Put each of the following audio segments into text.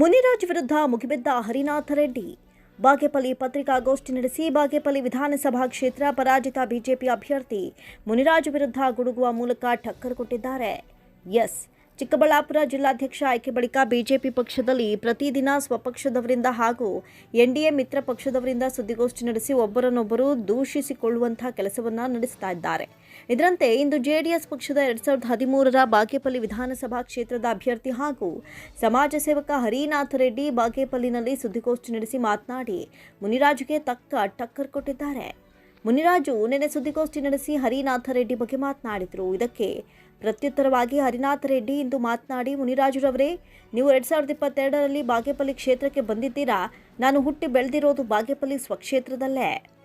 ಮುನಿರಾಜ್ ವಿರುದ್ಧ ಮುಗಿಬಿದ್ದ ಹರಿನಾಥ ರೆಡ್ಡಿ. ಬಾಗೇಪಲ್ಲಿ ಪತ್ರಿಕಾಗೋಷ್ಠಿ ನಡೆಸಿ ಬಾಗೇಪಲ್ಲಿ ವಿಧಾನಸಭಾ ಕ್ಷೇತ್ರ ಪರಾಜಿತ ಬಿಜೆಪಿ ಅಭ್ಯರ್ಥಿ ಮುನಿರಾಜ್ ವಿರುದ್ಧ ಗುಡುಗುವ ಮೂಲಕ ಠಕ್ಕರ್ ಕೊಟ್ಟಿದ್ದಾರೆ. ಎಸ್. ಚಿಕ್ಕಬಳ್ಳಾಪುರ ಜಿಲ್ಲಾಧ್ಯಕ್ಷ ಆಯ್ಕೆ ಬಳಿಕ ಬಿಜೆಪಿ ಪಕ್ಷದಲ್ಲಿ ಪ್ರತಿದಿನ ಸ್ವಪಕ್ಷದವರಿಂದ ಹಾಗೂ ಎನ್ಡಿಎ ಮಿತ್ರ ಪಕ್ಷದವರಿಂದ ಸುದ್ದಿಗೋಷ್ಠಿ ನಡೆಸಿ ಒಬ್ಬರನ್ನೊಬ್ಬರು ದೂಷಿಸಿಕೊಳ್ಳುವಂತಹ ಕೆಲಸವನ್ನು ನಡೆಸ್ತಾ ಇದ್ದಾರೆ. ಇದರಂತೆ ಇಂದು ಜೆಡಿಎಸ್ ಪಕ್ಷದ ಎರಡ್ ಸಾವಿರದ ಹದಿಮೂರರ ಬಾಗೇಪಲ್ಲಿ ವಿಧಾನಸಭಾ ಕ್ಷೇತ್ರದ ಅಭ್ಯರ್ಥಿ ಹಾಗೂ ಸಮಾಜ ಸೇವಕ ಹರಿನಾಥ ರೆಡ್ಡಿ ಬಾಗೇಪಲ್ಲಿನಲ್ಲಿ ಸುದ್ದಿಗೋಷ್ಠಿ ನಡೆಸಿ ಮಾತನಾಡಿ ಮುನಿರಾಜುಗೆ ತಕ್ಕ ಟಕ್ಕರ್ ಕೊಟ್ಟಿದ್ದಾರೆ. ಮುನಿರಾಜು ನಿನ್ನೆ ಸುದ್ದಿಗೋಷ್ಠಿ ನಡೆಸಿ ಹರಿನಾಥ ರೆಡ್ಡಿ ಬಗ್ಗೆ ಮಾತನಾಡಿದರು. ಇದಕ್ಕೆ ಪ್ರತ್ಯುತ್ತರವಾಗಿ ಹರಿನಾಥ ರೆಡ್ಡಿ ಇಂದು ಮಾತನಾಡಿ, ಮುನಿರಾಜುರವರೇ, ನೀವು ಎರಡ್ ಸಾವಿರದ ಇಪ್ಪತ್ತೆರಡರಲ್ಲಿ ಬಾಗೇಪಲ್ಲಿ ಕ್ಷೇತ್ರಕ್ಕೆ ಬಂದಿದ್ದೀರಾ? ನಾನು ಹುಟ್ಟಿ ಬೆಳೆದಿರೋದು ಬಾಗೇಪಲ್ಲಿ ಸ್ವಕ್ಷೇತ್ರದಲ್ಲೇ.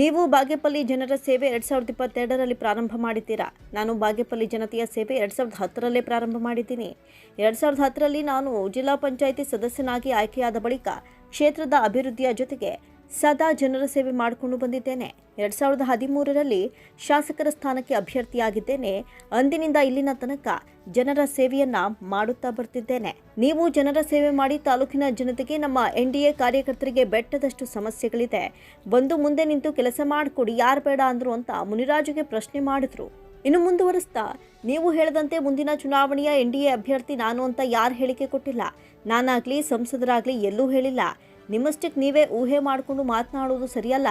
ನೀವು ಬಾಗೇಪಲ್ಲಿ ಜನರ ಸೇವೆ ಎರಡ್ ಸಾವಿರದ ಇಪ್ಪತ್ತೆರಡರಲ್ಲಿ ಪ್ರಾರಂಭ ಮಾಡಿದ್ದೀರಾ? ನಾನು ಬಾಗೇಪಲ್ಲಿ ಜನತೆಯ ಸೇವೆ ಎರಡ್ ಸಾವಿರದ ಹತ್ತರಲ್ಲೇ ಪ್ರಾರಂಭ ಮಾಡಿದ್ದೀನಿ. ಎರಡ್ ಸಾವಿರದ ಹತ್ತರಲ್ಲಿ ನಾನು ಜಿಲ್ಲಾ ಪಂಚಾಯಿತಿ ಸದಸ್ಯನಾಗಿ ಆಯ್ಕೆಯಾದ ಬಳಿಕ ಕ್ಷೇತ್ರದ ಅಭಿವೃದ್ಧಿಯ ಜೊತೆಗೆ ಸದಾ ಜನರ ಸೇವೆ ಮಾಡಿಕೊಂಡು ಬಂದಿದ್ದೇನೆ. ಎರಡ್ ಸಾವಿರದ ಹದಿಮೂರರಲ್ಲಿ ಶಾಸಕರ ಸ್ಥಾನಕ್ಕೆ ಅಭ್ಯರ್ಥಿಯಾಗಿದ್ದೇನೆ. ಅಂದಿನಿಂದ ಇಲ್ಲಿನ ತನಕ ಜನರ ಸೇವೆಯನ್ನ ಮಾಡುತ್ತಾ ಬರ್ತಿದ್ದೇನೆ. ನೀವು ಜನರ ಸೇವೆ ಮಾಡಿ ತಾಲೂಕಿನ ಜನತೆಗೆ ನಮ್ಮ ಎನ್ ಕಾರ್ಯಕರ್ತರಿಗೆ ಬೆಟ್ಟದಷ್ಟು ಸಮಸ್ಯೆಗಳಿದೆ. ಬಂದು ಮುಂದೆ ನಿಂತು ಕೆಲಸ ಮಾಡಿಕೊಡಿ, ಯಾರು ಬೇಡ ಅಂದ್ರು ಅಂತ ಮುನಿರಾಜುಗೆ ಪ್ರಶ್ನೆ ಮಾಡಿದ್ರು. ಇನ್ನು ಮುಂದುವರೆಸ್ತಾ, ನೀವು ಹೇಳದಂತೆ ಮುಂದಿನ ಚುನಾವಣೆಯ ಎನ್ ಅಭ್ಯರ್ಥಿ ನಾನು ಅಂತ ಯಾರು ಹೇಳಿಕೆ ಕೊಟ್ಟಿಲ್ಲ. ನಾನಾಗ್ಲಿ ಸಂಸದರಾಗ್ಲಿ ಎಲ್ಲೂ ಹೇಳಿಲ್ಲ. ನಿಮ್ಮಷ್ಟಕ್ಕೆ ನೀವೇ ಊಹೆ ಮಾಡಿಕೊಂಡು ಮಾತನಾಡೋದು ಸರಿಯಲ್ಲ.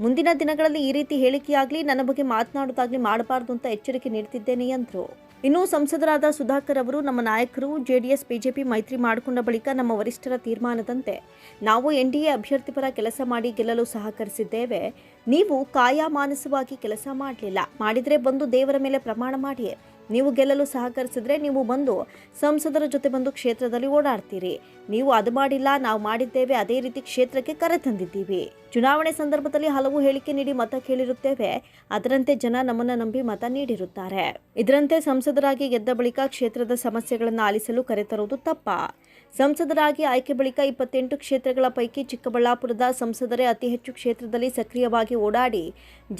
ಮುಂದಿನ ದಿನಗಳಲ್ಲಿ ಈ ರೀತಿ ಹೇಳಿಕೆಯಾಗಲಿ, ನನ್ನ ಬಗ್ಗೆ ಮಾತನಾಡೋದಾಗ್ಲಿ ಮಾಡಬಾರ್ದು ಅಂತ ಎಚ್ಚರಿಕೆ ನೀಡ್ತಿದ್ದೇನೆ ಅಂದರು ಇನ್ನು ಸಂಸದರಾದ ಸುಧಾಕರ್ ಅವರು, ನಮ್ಮ ನಾಯಕರು, ಜೆಡಿಎಸ್, ಬಿಜೆಪಿ ಮೈತ್ರಿ ಮಾಡಿಕೊಂಡ ಬಳಿಕ ನಮ್ಮ ವರಿಷ್ಠರ ತೀರ್ಮಾನದಂತೆ ನಾವು ಎನ್ ಡಿ ಎ ಅಭ್ಯರ್ಥಿ ಪರ ಕೆಲಸ ಮಾಡಿ ಗೆಲ್ಲಲು ಸಹಕರಿಸಿದ್ದೇವೆ. ನೀವು ಕಾಯಾ ಮಾನಸವಾಗಿ ಕೆಲಸ ಮಾಡಲಿಲ್ಲ. ಮಾಡಿದರೆ ಬಂದು ದೇವರ ಮೇಲೆ ಪ್ರಮಾಣ ಮಾಡಿ. ನೀವು ಗೆಲ್ಲಲು ಸಹಕರಿಸಿದ್ರೆ ನೀವು ಬಂದು ಸಂಸದರ ಜೊತೆ ಬಂದು ಕ್ಷೇತ್ರದಲ್ಲಿ ಓಡಾಡ್ತೀರಿ. ನೀವು ಅದು ಮಾಡಿಲ್ಲ, ನಾವು ಮಾಡಿದ್ದೇವೆ, ಅದೇ ರೀತಿ ಕ್ಷೇತ್ರಕ್ಕೆ ಕರೆ ತಂದಿದ್ದೀವಿ. ಚುನಾವಣೆ ಸಂದರ್ಭದಲ್ಲಿ ಹಲವು ಹೇಳಿಕೆ ನೀಡಿ ಮತ ಕೇಳಿರುತ್ತೇವೆ. ಅದರಂತೆ ಜನ ನಮ್ಮನ್ನ ನಂಬಿ ಮತ ನೀಡಿರುತ್ತಾರೆ. ಇದರಂತೆ ಸಂಸದರಾಗಿ ಗೆದ್ದ ಬಳಿಕ ಕ್ಷೇತ್ರದ ಸಮಸ್ಯೆಗಳನ್ನು ಆಲಿಸಲು ಕರೆತರುವುದು ತಪ್ಪ. ಸಂಸದರಾಗಿ ಆಯ್ಕೆ ಬಳಿಕ ಇಪ್ಪತ್ತೆಂಟು ಕ್ಷೇತ್ರಗಳ ಪೈಕಿ ಚಿಕ್ಕಬಳ್ಳಾಪುರದ ಸಂಸದರೇ ಅತಿ ಹೆಚ್ಚು ಕ್ಷೇತ್ರದಲ್ಲಿ ಸಕ್ರಿಯವಾಗಿ ಓಡಾಡಿ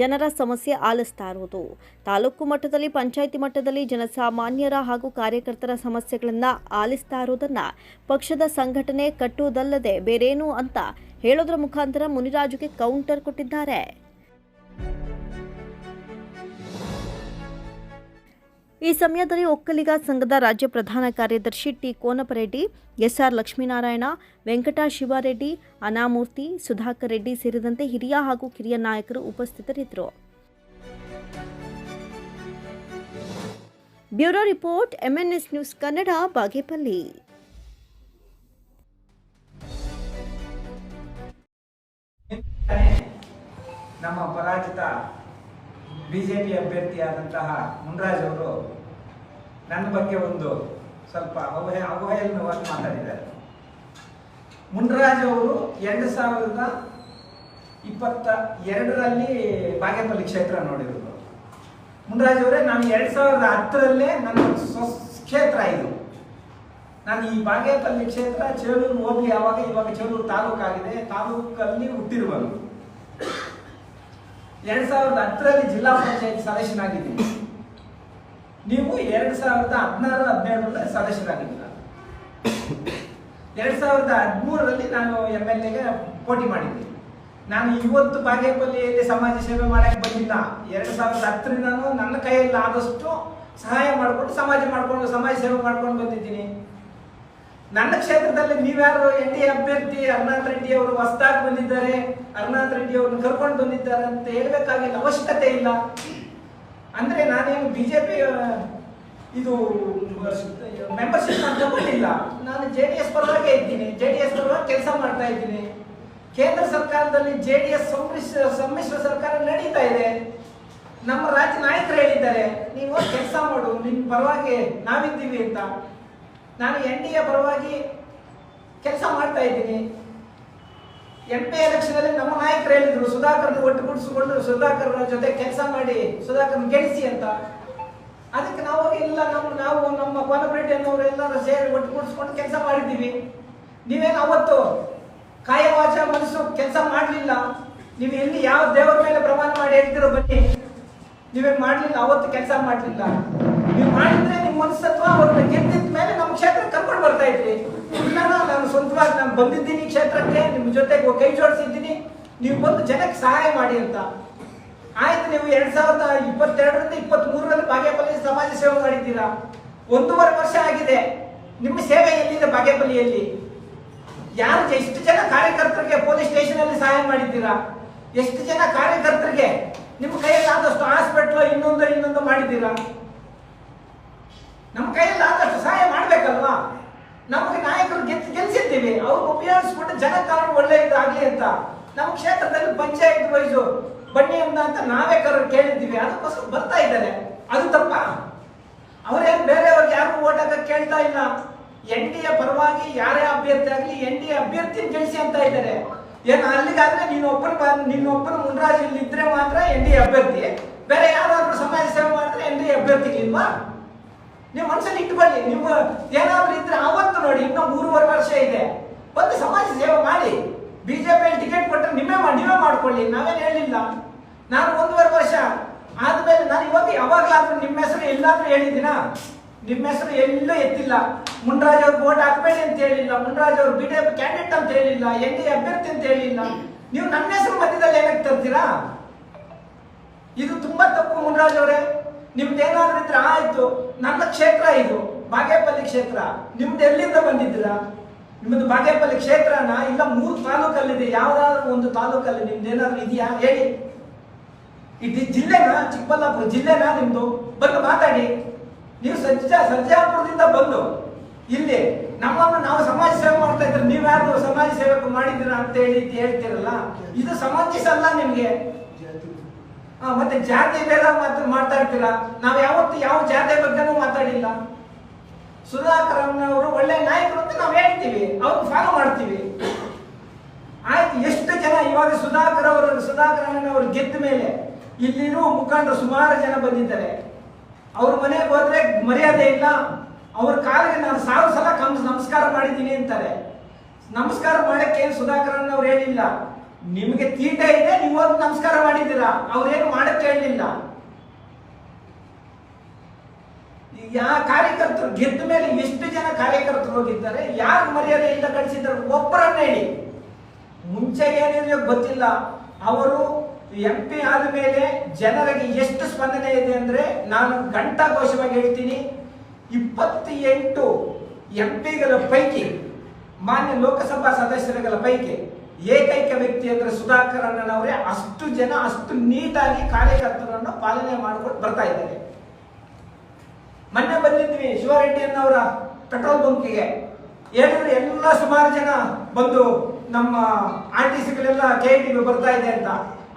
ಜನರ ಸಮಸ್ಯೆ ಆಲಿಸ್ತಾ ಇರುವುದು. ತಾಲೂಕು ಮಟ್ಟದಲ್ಲಿ, ಪಂಚಾಯಿತಿ ಮಟ್ಟದಲ್ಲಿ ಜನಸಾಮಾನ್ಯರ ಹಾಗೂ ಕಾರ್ಯಕರ್ತರ ಸಮಸ್ಯೆಗಳನ್ನು ಆಲಿಸ್ತಾ ಇರುವುದನ್ನು ಪಕ್ಷದ ಸಂಘಟನೆ ಕಟ್ಟುವುದಲ್ಲದೆ ಬೇರೇನು ಅಂತ ಹೇಳೋದ್ರ ಮುಖಾಂತರ ಮುನಿರಾಜುಗೆ ಕೌಂಟರ್ ಕೊಟ್ಟಿದ್ದಾರೆ. ಈ ಸಮಯದಲ್ಲಿ ಒಕ್ಕಲಿಗ ಸಂಘದ ರಾಜ್ಯ ಪ್ರಧಾನ ಕಾರ್ಯದರ್ಶಿ ಟಿ ಕೋನಪರೆಡ್ಡಿ, ಎಸ್ಆರ್ ಲಕ್ಷ್ಮೀನಾರಾಯಣ, ವೆಂಕಟ ಶಿವಾರೆಡ್ಡಿ, ಅನಾಮೂರ್ತಿ, ಸುಧಾಕರ್ ರೆಡ್ಡಿ ಸೇರಿದಂತೆ ಹಿರಿಯ ಹಾಗೂ ಕಿರಿಯ ನಾಯಕರು ಉಪಸ್ಥಿತರಿದ್ದರು. Bureau report MNS news Kannada, Bagepalli. ನಮ್ಮ ಪರಾಜಿತ ಬಿಜೆಪಿ ಅಭ್ಯರ್ಥಿಯಾದಂತಹ ಮುನ್ರಾಜ್ ಅವರು ನನ್ನ ಬಗ್ಗೆ ಒಂದು ಸ್ವಲ್ಪ ಅವಹೇ ಅವಹೇಳನವಾಗಿ ಮಾತಾಡಿದ್ದಾರೆ ಮುನ್ರಾಜ್ ಅವರು ಎರಡು ಸಾವಿರದ ಇಪ್ಪತ್ತ ಎರಡರಲ್ಲಿ ಬಾಗೇಪಲ್ಲಿ ಕ್ಷೇತ್ರ ನೋಡಿರೋದು. ಮುನ್ರಾಜ್ ಅವರೇ, ನಾನು ಎರಡು ಸಾವಿರದ ಹತ್ತರಲ್ಲೇ ನನ್ನ ಸ್ವ ಕ್ಷೇತ್ರ ಇದು. ನಾನು ಈ ಬಾಗೇಪಲ್ಲಿ ಕ್ಷೇತ್ರ, ಚೇಳೂರು ಹೋಗಿ ಯಾವಾಗ ಇವಾಗ ಚೇಳೂರು ತಾಲೂಕಾಗಿದೆ, ತಾಲೂಕಲ್ಲಿ ಹುಟ್ಟಿರುವನು. ಎರಡ್ ಸಾವಿರದ ಹತ್ತರಲ್ಲಿ ಜಿಲ್ಲಾ ಪಂಚಾಯತ್ ಸದಸ್ಯನಾಗಿದ್ದೀನಿ. ನೀವು ಎರಡ್ ಸಾವಿರದ ಹದಿನಾರು, ಹದಿನೇಳರಲ್ಲಿ ಸದಸ್ಯರಾಗಿದ್ದೀರ. ಎರಡ್ ಸಾವಿರದ ಹದಿಮೂರರಲ್ಲಿ ನಾನು ಎಂ ಎಲ್ ಎಗೆ ಪೋಟಿ ಮಾಡಿದ್ದೆ. ನಾನು ಇವತ್ತು ಬಾಗೇಪಲ್ಲಿಯಲ್ಲಿ ಸಮಾಜ ಸೇವೆ ಮಾಡಕ್ಕೆ ಬಂದಿಲ್ಲ. ಎರಡ್ ಸಾವಿರದ ಹತ್ತರಿಂದನೂ ನನ್ನ ಕೈಯಲ್ಲಿ ಆದಷ್ಟು ಸಹಾಯ ಮಾಡಿಕೊಂಡು, ಸಮಾಜ ಮಾಡ್ಕೊಂಡು, ಸಮಾಜ ಸೇವೆ ಮಾಡ್ಕೊಂಡು ಬಂದಿದ್ದೀನಿ. ನನ್ನ ಕ್ಷೇತ್ರದಲ್ಲಿ ನೀವ್ಯಾರು ಎನ್ ಡಿ ಅಭ್ಯರ್ಥಿ ಅರ್ನಾಥ್ ರೆಡ್ಡಿ ಅವರು ಹೊಸದಾಗಿ ಬಂದಿದ್ದಾರೆ, ಅರ್ನಾಥ್ ರೆಡ್ಡಿ ಅವ್ರನ್ನ ಕರ್ಕೊಂಡು ಬಂದಿದ್ದಾರೆ ಅಂತ ಹೇಳ್ಬೇಕಾಗಿಲ್ಲ ಅವಶ್ಯಕತೆ ಇಲ್ಲ. ಅಂದ್ರೆ ನಾನೇನು ಬಿಜೆಪಿ ಇದು ಮೆಂಬರ್ಶಿಪ್ ನಾನು ತಗೊಂಡಿಲ್ಲ. ನಾನು ಜೆ ಡಿ ಎಸ್ ಪರವಾಗಿ ಇದ್ದೀನಿ. ಜೆ ಡಿ ಎಸ್ ಪರವಾಗಿ ಕೆಲಸ ಮಾಡ್ತಾ ಇದ್ದೀನಿ. ಕೇಂದ್ರ ಸರ್ಕಾರದಲ್ಲಿ ಜೆ ಡಿ ಎಸ್ ಸಮ್ಮಿಶ್ರ ಸಮ್ಮಿಶ್ರ ಸರ್ಕಾರ ನಡೀತಾ ಇದೆ. ನಮ್ಮ ರಾಜ್ಯ ನಾಯಕರು ಹೇಳಿದ್ದಾರೆ, ನೀವು ಕೆಲಸ ಮಾಡು. ನಿನ್ ಪರವಾಗಿ ನಾವಿದ್ದೀವಿ ಅಂತ. ನಾನು ಎನ್ ಡಿ ಎ ಪರವಾಗಿ ಕೆಲಸ ಮಾಡ್ತಾ ಇದ್ದೀನಿ. ಎಂ ಪಿ ಎಲೆಕ್ಷನ್ ಅಲ್ಲಿ ನಮ್ಮ ನಾಯಕರು ಹೇಳಿದ್ರು, ಸುಧಾಕರ್ನ ಒಟ್ಟುಗೂಡಿಸಿಕೊಂಡು ಸುಧಾಕರ್ ಜೊತೆ ಕೆಲಸ ಮಾಡಿ ಸುಧಾಕರ್ನ ಗೆಲ್ಲಿಸಿ ಅಂತ. ಅದಕ್ಕೆ ನಾವು ಇಲ್ಲ ನಮ್ಮ, ನಾವು ನಮ್ಮ ಕೋನಪರೇಟಿ ಅನ್ನೋರೆಲ್ಲ ಸೇರಿ ಒಟ್ಟುಗೂಡಿಸ್ಕೊಂಡು ಕೆಲಸ ಮಾಡಿದ್ದೀವಿ. ನೀವೇನು ಅವತ್ತು ಕಾಯವಾಚ ಮನಸ್ಸು ಕೆಲಸ ಮಾಡಲಿಲ್ಲ. ನೀವು ಎಲ್ಲಿ ಯಾವ ದೇವರ ಮೇಲೆ ಪ್ರಮಾಣ ಮಾಡಿ ಹೇಳ್ತಿರೋ ಬನ್ನಿ. ನೀವೇನು ಮಾಡಲಿಲ್ಲ, ಅವತ್ತು ಕೆಲಸ ಮಾಡಲಿಲ್ಲ. ನೀವು ಮಾಡಿದ್ರೆ ನಿಮ್ಮ ಮನಸ್ಸತ್ವ ಅವ್ರನ್ನ ಕ್ಷೇತ್ರ ಕರ್ಕೊಂಡು ಬರ್ತಾ ಇದ್ರಿ. ನಾನು ಸ್ವಂತವಾಗಿ ನಾನು ಬಂದಿದ್ದೀನಿ ಕ್ಷೇತ್ರಕ್ಕೆ, ನಿಮ್ಮ ಜೊತೆಗೆ ಕೈ ಜೋಡಿಸಿದ್ದೀನಿ. ನೀವು ಬಂದು ಜನಕ್ಕೆ ಸಹಾಯ ಮಾಡಿ ಅಂತ. ಆಯ್ತು, ನೀವು ಎರಡ್ ಸಾವಿರದ ಇಪ್ಪತ್ತೆರಡರಿಂದ ಇಪ್ಪತ್ತ್ ಮೂರರಲ್ಲಿ ಬಾಗೇಪಲ್ಲಿ ಸಮಾಜ ಸೇವೆ ಮಾಡಿದ್ದೀರಾ? ಒಂದೂವರೆ ವರ್ಷ ಆಗಿದೆ. ನಿಮ್ಮ ಸೇವೆ ಎಲ್ಲಿದೆ ಬಾಗೇಪಲ್ಲಿಯಲ್ಲಿ? ಯಾರು ಎಷ್ಟು ಜನ ಕಾರ್ಯಕರ್ತರಿಗೆ ಪೊಲೀಸ್ ಸ್ಟೇಷನ್ ಅಲ್ಲಿ ಸಹಾಯ ಮಾಡಿದ್ದೀರಾ? ಎಷ್ಟು ಜನ ಕಾರ್ಯಕರ್ತರಿಗೆ ನಿಮ್ಮ ಕೈಯಲ್ಲಿ ಆದಷ್ಟು ಹಾಸ್ಪಿಟ್ಲ್ ಇನ್ನೊಂದು ಇನ್ನೊಂದು ಮಾಡಿದ್ದೀರಾ? ನಮ್ಮ ಕೈಯಲ್ಲಿ ಆದಷ್ಟು ಸಹಾಯ ಮಾಡ್ಬೇಕಲ್ವಾ ನಮಗೆ ನಾಯಕರು ಗೆದ್ದು ಗೆಲ್ಸಿದ್ದೀವಿ ಅವ್ರು ಉಪಯೋಗಿಸ್ಬಿಟ್ಟು ಒಳ್ಳೆ ಇದಾಗ್ಲಿ ಅಂತ. ನಮ್ಮ ಕ್ಷೇತ್ರದಲ್ಲಿ ಪಂಚಾಯತ್ ವೈಸು ಬನ್ನಿ ಅಂತ ನಾವೇ ಕರ ಕೇಳಿದ್ದೀವಿ. ಅದಕ್ಕೋಸ್ಕರ ಬರ್ತಾ ಇದ್ದಾರೆ. ಅದು ತಪ್ಪ. ಅವರೇನು ಬೇರೆಯವ್ರಿಗೆ ಯಾರು ಓಟ್ ಹಾಕಕ್ಕೆ ಕೇಳ್ತಾ ಇಲ್ಲ. ಎನ್ ಡಿ ಎ ಪರವಾಗಿ ಯಾರೇ ಅಭ್ಯರ್ಥಿ ಆಗಲಿ ಎನ್ ಡಿ ಎ ಅಭ್ಯರ್ಥಿ ಗೆಲ್ಸಿ ಅಂತ ಇದ್ದಾರೆ. ಏನು ಅಲ್ಲಿಗಾದ್ರೆ ನೀನು ಒಬ್ಬನ ನೀನು ಒಬ್ಬನ ಮುನ್ರಾಜ್ ಇಲ್ಲಿ ಇದ್ರೆ ಮಾತ್ರ ಎನ್ ಡಿ ಎ ಅಭ್ಯರ್ಥಿ. ಬೇರೆ ಯಾರಾದ್ರೂ ಸಮಾಜ ಸೇವೆ ಮಾಡಿದ್ರೆ ಎನ್ ಡಿ ಎ ಅಭ್ಯರ್ಥಿ ಇಲ್ವಾ ನೀವು ಮನಸ್ಸಲ್ಲಿ ಇಟ್ಕೊಳ್ಳಿ ನೀವು ಏನಾದ್ರೂ ಇದ್ರೆ ಅವತ್ತು ನೋಡಿ. ಇನ್ನೂ ಮೂರುವರೆ ವರ್ಷ ಇದೆ. ಒಂದು ಸಮಾಜ ಸೇವೆ ಮಾಡಿ. ಬಿಜೆಪಿಯಲ್ಲಿ ಟಿಕೆಟ್ ಕೊಟ್ಟರೆ ನಿಮ್ಮೇ ನೀವೇ ಮಾಡ್ಕೊಳ್ಳಿ. ನಾವೇನು ಹೇಳಿಲ್ಲ. ನಾನು ಒಂದೂವರೆ ವರ್ಷ ಆದ್ಮೇಲೆ ನಾನು ಇವಾಗ ಯಾವಾಗಲಾದ್ರೂ ನಿಮ್ಮ ಹೆಸರು ಎಲ್ಲಾದ್ರೂ ಹೇಳಿದ್ದೀನಾ? ನಿಮ್ಮ ಹೆಸರು ಎಲ್ಲೂ ಎತ್ತಿಲ್ಲ. ಮುನ್ರಾಜ್ ಅವ್ರಿಗೆ ವೋಟ್ ಹಾಕ್ಬೇಡಿ ಅಂತ ಹೇಳಿಲ್ಲ. ಮುನ್ರಾಜ್ ಅವ್ರು ಬಿಜೆಪಿ ಕ್ಯಾಂಡಿಡೇಟ್ ಅಂತ ಹೇಳಿಲ್ಲ. ಎನ್ ಡಿ ಅಭ್ಯರ್ಥಿ ಅಂತ ಹೇಳಿಲ್ಲ. ನೀವು ನನ್ನ ಹೆಸರು ಮಧ್ಯದಲ್ಲಿ ಏನಕ್ಕೆ ತರ್ತೀರಾ? ಇದು ತುಂಬಾ ತಪ್ಪು ಮುನ್ರಾಜ್ ಅವರೇ. ನಿಮ್ದು ಏನಾದ್ರೂ ಇದ್ರೆ ಆಯ್ತು. ನನ್ನ ಕ್ಷೇತ್ರ ಇದು. ಬಾಗೇಪಲ್ಲಿ ಕ್ಷೇತ್ರ. ನಿಮ್ದು ಎಲ್ಲಿಂದ ಬಂದಿದ್ದೀರಾ? ನಿಮ್ಮದು ಬಾಗೇಪಲ್ಲಿ ಕ್ಷೇತ್ರನ? ಇಲ್ಲ ಮೂರು ತಾಲೂಕಲ್ಲಿದೆ. ಯಾವ್ದಾದ್ರು ಒಂದು ತಾಲೂಕಲ್ಲಿ ನಿಮ್ದು ಏನಾದ್ರು ಇದೆಯಾ? ಹೇಳಿ. ಇದು ಜಿಲ್ಲೆನ? ಚಿಕ್ಕಬಳ್ಳಾಪುರ ಜಿಲ್ಲೆನ ನಿಮ್ದು? ಬಂದು ಮಾತಾಡಿ. ನೀವು ಸಜ್ಜ ಸಜ್ಜಾಪುರದಿಂದ ಬಂದು ಇಲ್ಲಿ ನಮ್ಮನ್ನು ನಾವು ಸಮಾಜ ಸೇವೆ ಮಾಡ್ತಾ ಇದ್ರೆ ನೀವ್ಯಾರು ಸಮಾಜ ಸೇವೆ ಮಾಡಿದ್ದೀರಾ ಅಂತ ಹೇಳಿ ಹೇಳ್ತೀರಲ್ಲ? ಇದು ಸಮಾಜಿಸಲ್ಲ ನಿಮ್ಗೆ. ಮತ್ತೆ ಜಾತಿ ಭೇದ ಮಾಡ್ತಾ ಇರ್ತಿಲ್ಲ ನಾವು ಯಾವತ್ತು ಯಾವ ಜಾತಿ ಬಗ್ಗೆನೂ ಮಾತಾಡಿಲ್ಲ. ಸುಧಾಕರ್ ಅವರು ಒಳ್ಳೆ ನಾಯಕರು ಅಂತ ನಾವು ಹೇಳ್ತೀವಿ. ಅವ್ರು ಫಾಲೋ ಮಾಡ್ತೀವಿ. ಆಯ್ತು, ಎಷ್ಟು ಜನ ಇವಾಗ ಸುಧಾಕರ್ ಅವರು ಸುಧಾಕರ್ ಅವರು ಗೆದ್ದ ಮೇಲೆ ಇಲ್ಲಿರೋ ಮುಖಂಡರು ಸುಮಾರು ಜನ ಬಂದಿದ್ದಾರೆ. ಅವ್ರ ಮನೆಗೆ ಹೋದ್ರೆ ಮರ್ಯಾದೆ ಇಲ್ಲ. ಅವ್ರ ಕಾಲಿಗೆ ನಾನು ಸಾವಿರ ಸಲ ಕಮ್ ನಮಸ್ಕಾರ ಮಾಡಿದ್ದೀನಿ ಅಂತಾರೆ. ನಮಸ್ಕಾರ ಮಾಡಕ್ಕೆ ಸುಧಾಕರ್ ಅವ್ರು ಹೇಳಿಲ್ಲ ನಿಮಗೆ ತೀಟ ಇದೆ, ನೀವು ಹೋಗಿ ನಮಸ್ಕಾರ ಮಾಡಿದ್ದೀರಾ? ಅವ್ರೇನು ಮಾಡಕ್ಕೆ ಹೇಳಿಲ್ಲ. ಯಾ ಕಾರ್ಯಕರ್ತರು ಗೆದ್ದ ಮೇಲೆ ಎಷ್ಟು ಜನ ಕಾರ್ಯಕರ್ತರು ಹೋಗಿದ್ದಾರೆ, ಯಾರು ಮರ್ಯಾದೆಯಿಂದ ಕಳಿಸಿದ್ದಾರೆ ಒಬ್ಬರನ್ನ ಹೇಳಿ. ಮುಂಚೆ ಏನಿದೆಯೋ ಗೊತ್ತಿಲ್ಲ. ಅವರು ಎಂ ಪಿ ಆದ ಮೇಲೆ ಜನರಿಗೆ ಎಷ್ಟು ಸ್ಪಂದನೆ ಇದೆ ಅಂದ್ರೆ ನಾನು ಘಂಟಾಘೋಷವಾಗಿ ಹೇಳ್ತೀನಿ, ಇಪ್ಪತ್ತೆಂಟು ಎಂ ಪಿಗಳ ಪೈಕಿ, ಮಾನ್ಯ ಲೋಕಸಭಾ ಸದಸ್ಯರುಗಳ ಪೈಕಿ ಏಕೈಕ ವ್ಯಕ್ತಿ ಅಂದ್ರೆ ಸುಧಾಕರ್ ಅಣ್ಣನವರೇ ಅಷ್ಟು ಜನ, ಅಷ್ಟು ನೀಟಾಗಿ ಕಾರ್ಯಕರ್ತರನ್ನು ಪಾಲನೆ ಮಾಡಿಕೊಂಡು ಬರ್ತಾ ಇದ್ದಾರೆ. ಮೊನ್ನೆ ಬಂದಿದ್ವಿ ಶಿವರೆಡ್ಡಿ ಅನ್ನೋರ ಪೆಟ್ರೋಲ್ ಬಂಕಿಗೆ. ಏನಂದ್ರೆ ಎಲ್ಲ ಸುಮಾರು ಜನ ಬಂದು ನಮ್ಮ ಆರ್ ಟಿ ಸಿಗಳೆಲ್ಲ ಕೆ ಟಿಗೆ ಬರ್ತಾ ಇದೆ ಅಂತ.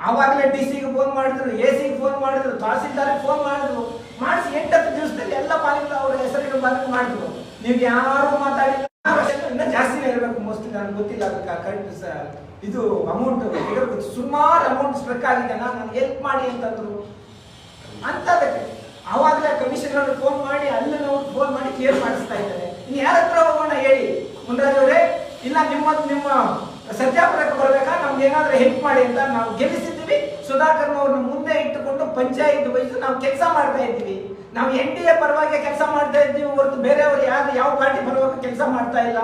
ಆವಾಗಲೇ ಡಿ ಸಿಗೆ ಫೋನ್ ಮಾಡಿದ್ರು, ಎ ಸಿಗೆ ಫೋನ್ ಮಾಡಿದ್ರು, ತಹಸೀಲ್ದಾರ್ಗೆ ಫೋನ್ ಮಾಡಿದ್ರು. ಮಾಡಿಸಿ ಎಂಟತ್ತು ದಿವಸದಲ್ಲಿ ಎಲ್ಲ ಪಾಲಿಕೆ ಅವರ ಹೆಸರಿನ ಬಂದು ಮಾಡಿದ್ರು. ನೀವು ಯಾರು ಮಾತಾಡಿಲ್ಲ ಜಾಸ್ತಿ ಮೋಸ್ಟ್ಲಿ ನನಗೆ ಗೊತ್ತಿಲ್ಲ ಅದಕ್ಕೆ ಕರೆಕ್ಟ್ ಸರ್ ಇದು ಅಮೌಂಟ್ ಸುಮಾರು ಅಮೌಂಟ್ ಸ್ಟ್ರಕ್ ಆಗಿದೆ. ನಾನು ನನಗೆ ಹೆಲ್ಪ್ ಮಾಡಿ ಅಂತಂದ್ರು. ಅಂತ ಅದಕ್ಕೆ ಅವಾಗಲೇ ಕಮಿಷನರ್ ಫೋನ್ ಮಾಡಿ ಅಲ್ಲಿ ಫೋನ್ ಮಾಡಿ ಕ್ಲಿಯರ್ ಮಾಡಿಸ್ತಾ ಇದ್ದಾರೆ. ಇನ್ನು ಯಾರ ಹತ್ರ ಹೋಗೋಣ ಹೇಳಿ? ಮುನ್ರಾಜ್ ಇಲ್ಲ ನಿಮ್ಮ ನಿಮ್ಮ ಸತ್ಯಾಪುರಕ್ಕೆ ಬರಬೇಕಾ? ನಮ್ಗೆ ಏನಾದ್ರೂ ಹೆಲ್ಪ್ ಮಾಡಿ ಅಂತ ನಾವು ಗೆಲ್ಲಿಸಿದ್ದೀವಿ. ಸುಧಾಕರ್ ಅವ್ರನ್ನ ಮುಂದೆ ಇಟ್ಟುಕೊಂಡು ಪಂಚಾಯತ್ ವಹಿಸಿ ನಾವು ಕೆಲಸ ಮಾಡ್ತಾ ಇದ್ದೀವಿ. ನಾವು ಎನ್ ಡಿ ಎ ಪರವಾಗಿ ಕೆಲಸ ಮಾಡ್ತಾ ಇದ್ದೀವಿ ಹೊರತು ಬೇರೆಯವರು ಯಾರು, ಯಾವ ಪಾರ್ಟಿ ಪರವಾಗಿ ಕೆಲಸ ಮಾಡ್ತಾ ಇಲ್ಲ.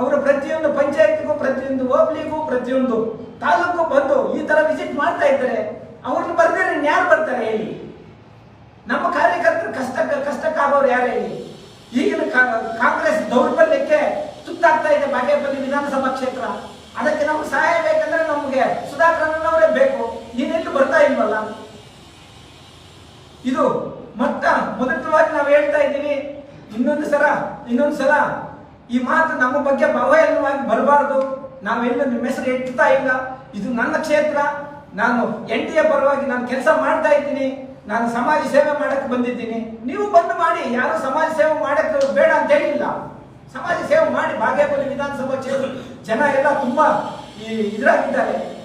ಅವರು ಪ್ರತಿಯೊಂದು ಪಂಚಾಯತ್ಗೂ, ಪ್ರತಿಯೊಂದು ಹೋಬ್ಳಿಗೂ, ಪ್ರತಿಯೊಂದು ತಾಲೂಕು ಬಂದು ಈ ತರ ವಿಸಿಟ್ ಮಾಡ್ತಾ ಇದ್ದಾರೆ ಅವ್ರನ್ನ ಬರ್ತಾರೆ ಯಾರು ಬರ್ತಾರೆ ಹೇಳಿ ನಮ್ಮ ಕಾರ್ಯಕರ್ತರು ಕಷ್ಟ, ಕಷ್ಟಕ್ಕಾಗೋರು ಯಾರು ಹೇಳಿ ಈಗಿನ ಕಾಂಗ್ರೆಸ್ ದೌರ್ಬಲ್ಯಕ್ಕೆ ತುತ್ತಾಗ್ತಾ ಇದೆ ಬಾಗೇಪಲ್ಲಿ ವಿಧಾನಸಭಾ ಕ್ಷೇತ್ರ. ಅದಕ್ಕೆ ನಮ್ಗೆ ಸಹಾಯ ಬೇಕಂದ್ರೆ ನಮಗೆ ಸುಧಾಕರ್ ಅವರೇ ಬೇಕು. ನೀನೆಲ್ಲೂ ಬರ್ತಾ ಇಲ್ವಲ್ಲ? ಇದು ಮತ್ತ ಮೊದಲವಾಗಿ ನಾವು ಹೇಳ್ತಾ ಇದ್ದೀವಿ, ಇನ್ನೊಂದು ಸಲ ಇನ್ನೊಂದು ಸಲ ಈ ಮಾತು ನಮ್ಮ ಬಗ್ಗೆ ಭವಯವಾಗಿ ಬರಬಾರ್ದು. ನಾವೆಲ್ಲೂ ನಿಮ್ಮ ಹೆಸರು ಎತ್ತುತ್ತಾ ಇಲ್ಲ. ಇದು ನನ್ನ ಕ್ಷೇತ್ರ. ನಾನು ಎನ್ ಡಿ ಎ ಪರವಾಗಿ ನಾನು ಕೆಲಸ ಮಾಡ್ತಾ ಇದ್ದೀನಿ. ನಾನು ಸಮಾಜ ಸೇವೆ ಮಾಡಕ್ಕೆ ಬಂದಿದ್ದೀನಿ. ನೀವು ಬಂದು ಮಾಡಿ. ಯಾರು ಸಮಾಜ ಸೇವೆ ಮಾಡಕ್ಕೆ ಬೇಡ ಅಂತ ಹೇಳಿಲ್ಲ. ಸಮಾಜ ಸೇವೆ ಮಾಡಿ. ಬಾಗೇಪಲ್ಲಿ ವಿಧಾನಸಭಾ ಕ್ಷೇತ್ರ ಜನ ಎಲ್ಲ ತುಂಬಾ ಇದ್ರಾಗಿದ್ದಾರೆ.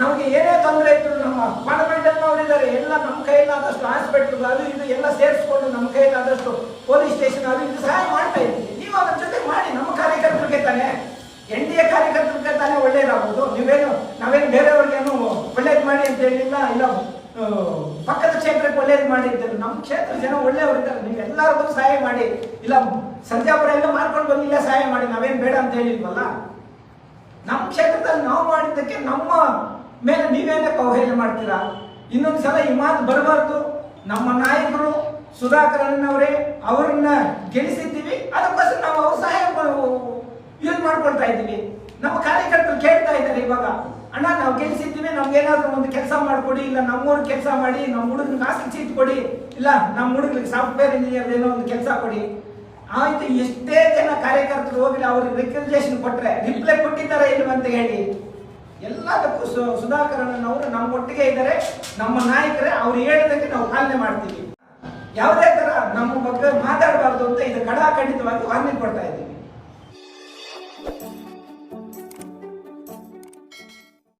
ನಮಗೆ ಏನೇ ತೊಂದರೆ ಇದ್ರು ನಮ್ಮ ಪಾರ್ಲಿಮೆಂಟ್ ಅವರಿದ್ದಾರೆ, ಎಲ್ಲ ನಮ್ಮ ಕೈಲಾದಷ್ಟು ಹಾಸ್ಪಿಟ್ಲ್ ಅದು ಇದು ಎಲ್ಲ ಸೇರಿಸ್ಕೊಂಡು ನಮ್ಮ ಕೈಲಾದಷ್ಟು ಪೊಲೀಸ್ ಸ್ಟೇಷನ್ ಅದು ಇದು ಸಹಾಯ ಮಾಡ್ತಾ ಇದ್ದೀವಿ. ನೀವು ಅದ್ರ ಜೊತೆ ಮಾಡಿ, ನಮ್ಮ ಕಾರ್ಯಕರ್ತರಿಗೆ ತಾನೆ, ಎನ್ ಡಿ ಎ ಕಾರ್ಯಕರ್ತರಿಗೆ ತಾನೇ ಒಳ್ಳೇದಾಗ್ಬೋದು. ನೀವೇನು, ನಾವೇನು ಬೇರೆಯವ್ರಿಗೇನು ಒಳ್ಳೇದು ಮಾಡಿ ಅಂತ ಹೇಳಿಲ್ಲ, ಇಲ್ಲ ಪಕ್ಕದ ಕ್ಷೇತ್ರಕ್ಕೆ ಒಳ್ಳೇದು ಮಾಡಿದ್ದೀರಿ ನಮ್ಮ ಕ್ಷೇತ್ರ ಜನ ಒಳ್ಳೆಯವರಿದ್ದಾರೆ ನೀವು ಎಲ್ಲರಿಗೂ ಸಹಾಯ ಮಾಡಿ. ಇಲ್ಲ, ಸಂಧ್ಯಾಪುರ ಎಲ್ಲ ಮಾರ್ಕೊಂಡು ಬಂದಿಲ್ಲ ಸಹಾಯ ಮಾಡಿ. ನಾವೇನು ಬೇಡ ಅಂತ ಹೇಳಿಲ್ವಲ್ಲ? ನಮ್ಮ ಕ್ಷೇತ್ರದಲ್ಲಿ ನಾವು ಮಾಡಿದ್ದಕ್ಕೆ ನಮ್ಮ ಮೇಲೆ ನೀವೇನೆ ಕೌಹಲ್ಯ ಮಾಡ್ತೀರಾ? ಇನ್ನೊಂದು ಸಲ ಈ ಮಾತು ಬರಬಾರ್ದು. ನಮ್ಮ ನಾಯಕರು ಸುಧಾಕರಣ್ಣವರೇ ಅವರನ್ನ ಗೆಲ್ಲಿಸಿದ್ದೀವಿ. ಅದಕ್ಕೋಸ್ಕರ ನಾವು ಅವ್ರ ಸಹಾಯ ಯೂಸ್ ಮಾಡ್ಕೊಳ್ತಾ ಇದ್ದೀವಿ. ನಮ್ಮ ಕಾರ್ಯಕರ್ತರು ಕೇಳ್ತಾ ಇದ್ದಾರೆ ಇವಾಗ. ಅಣ್ಣ, ನಾವು ಗೆಲ್ಲಿಸಿದ್ದೀವಿ. ನಮ್ಗೇನಾದ್ರೂ ಒಂದು ಕೆಲಸ ಮಾಡ್ಕೊಡಿ. ಇಲ್ಲ, ನಮ್ಮೂರು ಕೆಲಸ ಮಾಡಿ. ನಮ್ಮ ಹುಡುಗನ ಆಸ್ತಿ ಚೀಟ್ ಕೊಡಿ. ಇಲ್ಲ, ನಮ್ಮ ಹುಡುಗರಿಗೆ ಸಾಫ್ಟ್ವೇರ್ ಇಂಜಿನಿಯರ್ ಏನೋ ಒಂದು ಕೆಲಸ ಕೊಡಿ. ಆಯ್ತು ಎಷ್ಟೇ ಜನ ಕಾರ್ಯಕರ್ತರು ಹೋಗಿ ಅವ್ರಿಗೆ ರೆಕಮೆಂಡೇಶನ್ ಕೊಟ್ರೆ. ರಿಪ್ಲೈ ಕೊಟ್ಟಿದ್ದಾರೆ ಇಲ್ವಂತ ಹೇಳಿ. ಎಲ್ಲದಕ್ಕೂ ಸುಧಾಕರಣ್ಣನವರು ನಮ್ಮ ಒಟ್ಟಿಗೆ ಇದ್ದಾರೆ. ನಮ್ಮ ನಾಯಕರೇ, ಅವ್ರು ಹೇಳಿದಂಗೆ ನಾವು ಪಾಲನೆ ಮಾಡ್ತೀವಿ. ಯಾವುದೇ ತರ ನಮ್ಮ ಬಗ್ಗೆ ಮಾತಾಡಬಾರ್ದು ಅಂತ ಇದು ಕಡಾಖಂಡಿತವಾಗಿ ವಾರ್ನಿಂಗ್ ಕೊಡ್ತಾ ಇದ್ದೀವಿ.